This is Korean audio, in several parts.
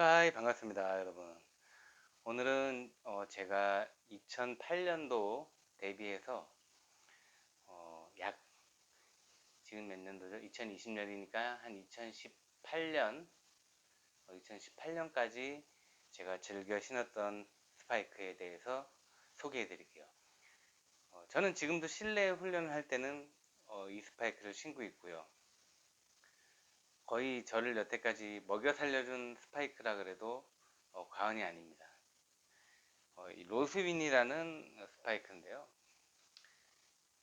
하이 반갑습니다 여러분. 오늘은 어, 제가 2008년도 대비해서 어, 약 지금 몇 년도죠? 2020년이니까 한 2018년 어, 2018년까지 제가 즐겨 신었던 스파이크에 대해서 소개해 드릴게요. 어, 저는 지금도 실내 훈련을 할 때는 어, 이 스파이크를 신고 있고요 거의 저를 여태까지 먹여 살려준 스파이크라 그래도 어, 과언이 아닙니다. 어, 이 로스윈이라는 스파이크인데요.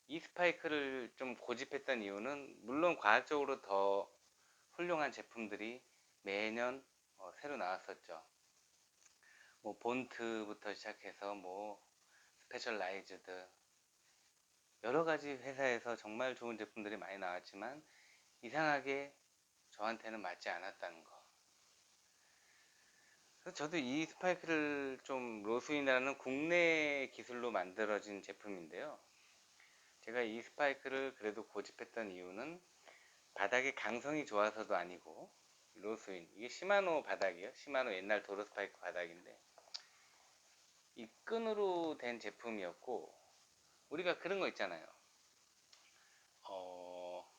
이 스파이크를 좀 고집했던 이유는 물론 과학적으로 더 훌륭한 제품들이 매년 어, 새로 나왔었죠. 뭐 본트부터 시작해서 뭐 스페셜라이즈드 여러 가지 회사에서 정말 좋은 제품들이 많이 나왔지만 이상하게 저한테는 맞지 않았다는 거. 그래서 저도 이 스파이크를 좀 로스윈이라는 국내 기술로 만들어진 제품인데요. 제가 이 스파이크를 그래도 고집했던 이유는 바닥의 강성이 좋아서도 아니고 로스윈 이게 시마노 바닥이에요. 시마노 옛날 도로 스파이크 바닥인데 이 끈으로 된 제품이었고 우리가 그런 거 있잖아요. 어,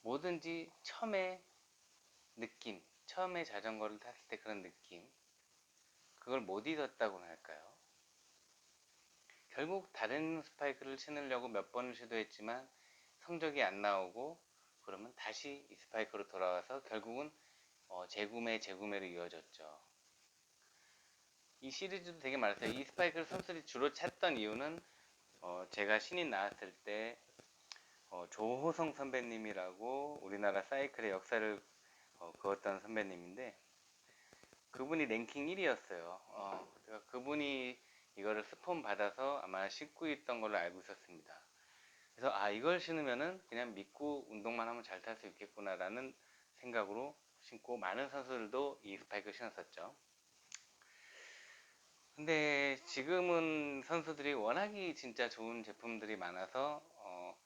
뭐든지 처음에 느낌, 처음에 자전거를 탔을 때 그런 느낌, 그걸 못 잊었다고나 할까요? 결국 다른 스파이크를 신으려고 몇 번을 시도했지만 성적이 안 나오고 그러면 다시 이 스파이크로 돌아와서 결국은 어, 재구매, 재구매로 이어졌죠. 이 시리즈도 되게 많았어요. 이 스파이크를 선수들이 주로 찾던 이유는 어, 제가 신인 나왔을 때 어, 조호성 선배님이라고 우리나라 사이클의 역사를 어, 그었던 선배님인데 그분이 랭킹 1위였어요. 어, 제가 그분이 이거를 스폰 받아서 아마 신고 있던 걸로 알고 있었습니다. 그래서 아 이걸 신으면은 그냥 믿고 운동만 하면 잘 탈 수 있겠구나라는 생각으로 신고 많은 선수들도 이 스파이크 신었었죠. 근데 지금은 선수들이 워낙이 진짜 좋은 제품들이 많아서 어,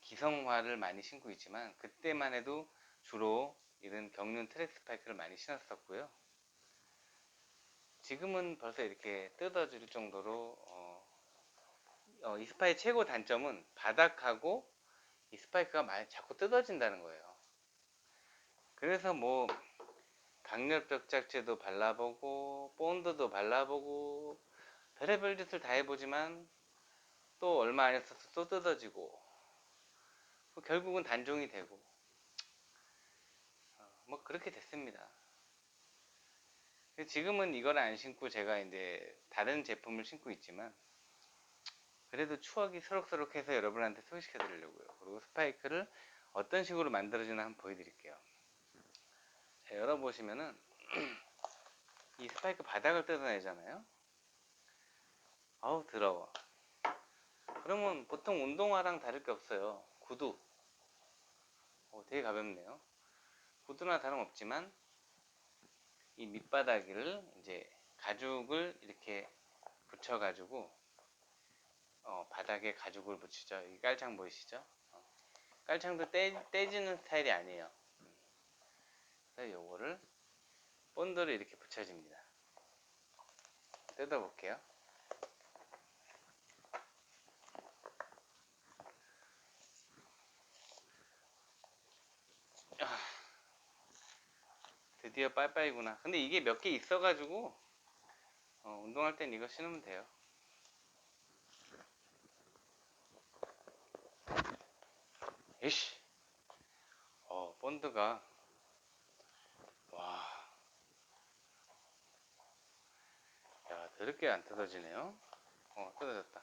기성화를 많이 신고 있지만 그때만 해도 주로 이런 경륜 트랙 스파이크를 많이 신었었고요. 지금은 벌써 이렇게 뜯어질 정도로 어, 어, 이 스파의 최고 단점은 바닥하고 이 스파이크가 많이 자꾸 뜯어진다는 거예요. 그래서 뭐 강렬 벽 작제도 발라보고 본드도 발라보고 별의별 짓을 다 해보지만 또 얼마 안 있어서 또 뜯어지고 결국은 단종이 되고 뭐 그렇게 됐습니다. 지금은 이걸 안 신고 제가 이제 다른 제품을 신고 있지만 그래도 추억이 서록서록해서 여러분한테 소개시켜 드리려고요. 그리고 스파이크를 어떤 식으로 만들어지나 한번 보여드릴게요. 자, 열어보시면은 이 스파이크 바닥을 뜯어내잖아요. 아우 더러워. 그러면 보통 운동화랑 다를 게 없어요. 구두. 오, 되게 가볍네요. 구두나 다름없지만 이 밑바닥을 이제 가죽을 이렇게 붙여 가지고 어, 바닥에 가죽을 붙이죠. 이 깔창 보이시죠? 어. 깔창도 떼, 떼지는 스타일이 아니에요. 그래서 요거를 본드를 이렇게 붙여줍니다. 뜯어 볼게요 드디어 빠이빠이구나. 근데 이게 몇 개 있어가지고 어, 운동할 땐 이거 신으면 돼요. 이씨, 어 본드가 와, 야 더럽게 안 뜯어지네요. 어 뜯어졌다.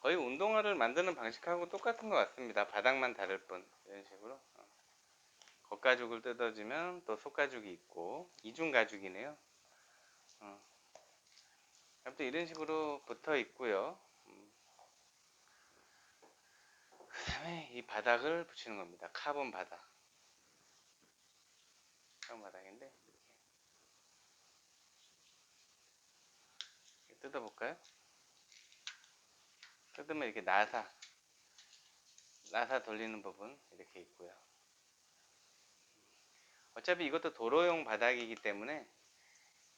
거의 운동화를 만드는 방식하고 똑같은 것 같습니다. 바닥만 다를 뿐 이런 식으로. 겉가죽을 뜯어주면 또 속가죽이 있고 이중 가죽이네요. 어. 또 이런 식으로 붙어 있고요. 음. 그 다음에 이 바닥을 붙이는 겁니다. 카본 바닥. 카본 바닥인데 뜯어볼까요? 뜯으면 이렇게 나사 나사 돌리는 부분 이렇게 있고요. 어차피 이것도 도로용 바닥이기 때문에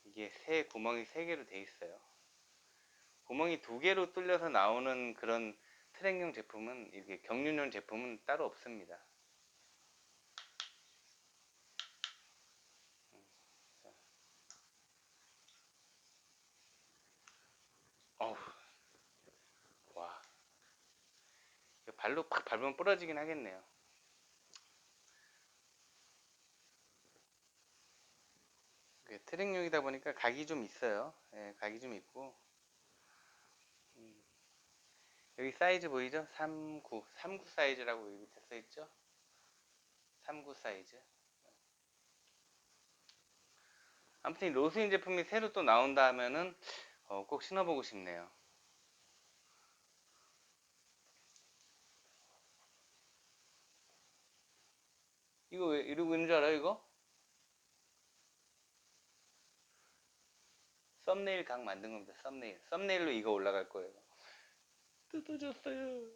이게 새 구멍이 세 개로 돼 있어요. 구멍이 두 개로 뚫려서 나오는 그런 트랙용 제품은 이렇게 경륜용 제품은 따로 없습니다. 어우, 와, 발로 팍 밟으면 부러지긴 하겠네요. 이게 트랙용이다 보니까 각이 좀 있어요. 예, 각이 좀 있고. 음, 여기 사이즈 보이죠? 39, 39 사이즈라고 여기 밑에 써 있죠? 39 사이즈. 아무튼 이 로스인 제품이 새로 또 나온다 하면은 어, 꼭 신어보고 싶네요. 이거 왜 이러고 있는 줄 알아요, 이거? 썸네일 각 만든 겁니다, 썸네일. 썸네일로 이거 올라갈 거예요. 뜯어졌어요.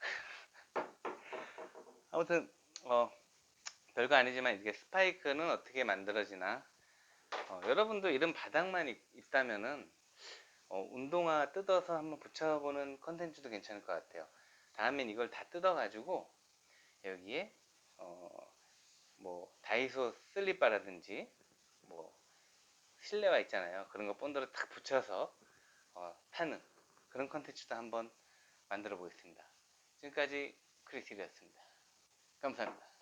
아무튼, 어, 별거 아니지만 이게 스파이크는 어떻게 만들어지나. 어, 여러분도 이런 바닥만 있, 있다면은, 어, 운동화 뜯어서 한번 붙여보는 컨텐츠도 괜찮을 것 같아요. 다음엔 이걸 다 뜯어가지고, 여기에, 어, 뭐, 다이소 슬리바라든지, 뭐, 실내화 있잖아요. 그런 거 본드로 탁 붙여서, 어, 타는 그런 컨텐츠도 한번 만들어 보겠습니다. 지금까지 크리스티였습니다. 감사합니다.